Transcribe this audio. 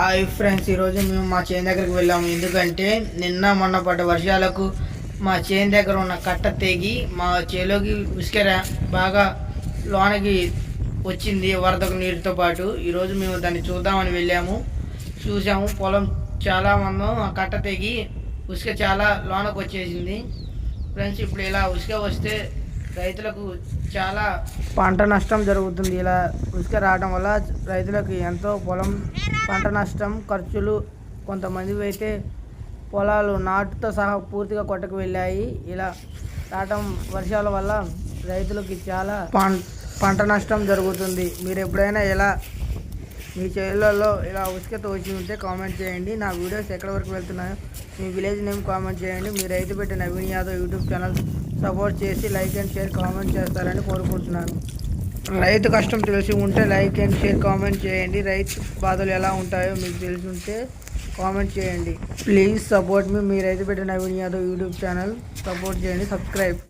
Hi friends ఈరోజు మేము మా చేను దగ్గరికి వెళ్ళాము. ఎందుకంటే నిన్న మొన్న పడ్డ వర్షాలకు మా చేను దగ్గర ఉన్న కట్ట తెగి మా చేలోకి ఉసుకెర బాగా లోనకి వచ్చింది వరదకు నీటితో పాటు. ఈరోజు మేము దాన్ని చూద్దామని వెళ్ళాము. చూసాము పొలం చాలా మందం ఆ కట్ట తెగి ఉసుక చాలా లోనకు వచ్చేసింది ఫ్రెండ్స్ ఇప్పుడు ఇలా ఉసుక వస్తే రైతులకు చాలా పంట నష్టం జరుగుతుంది. ఇలా ఉసుక రావడం వల్ల రైతులకు ఎంతో పొలం పంట నష్టం ఖర్చులు కొంతమంది అయితే పొలాలు నాటుతో సహా పూర్తిగా కొట్టకు వెళ్ళాయి. ఇలా రావటం వర్షాల వల్ల రైతులకి చాలా పం- పంట నష్టం జరుగుతుంది. మీరు ఎప్పుడైనా ఇలా మీ చేతులలో ఇలా ఉసుక తోచి ఉంటే కామెంట్ చేయండి. నా వీడియోస్ ఎక్కడి వరకు వెళ్తున్నాయో మీ విలేజ్ నేమ్ కామెంట్ చేయండి. మీ రైతు పెట్టి Naveen Yadav YouTube channel support చేసి లైక్ అండ్ షేర్ కామెంట్ చేస్తారని కోరుకుంటున్నాను. రైతు కష్టం తెలిసి ఉంటే లైక్ అండ్ షేర్ కామెంట్ చేయండి. రైతు బాధలు ఎలా ఉంటాయో మీకు తెలిసి ఉంటే కామెంట్ చేయండి. ప్లీజ్ సపోర్ట్ మీ మీ రైతు పెట్టిన Naveen Yadav YouTube channel support చేయండి. సబ్స్క్రైబ్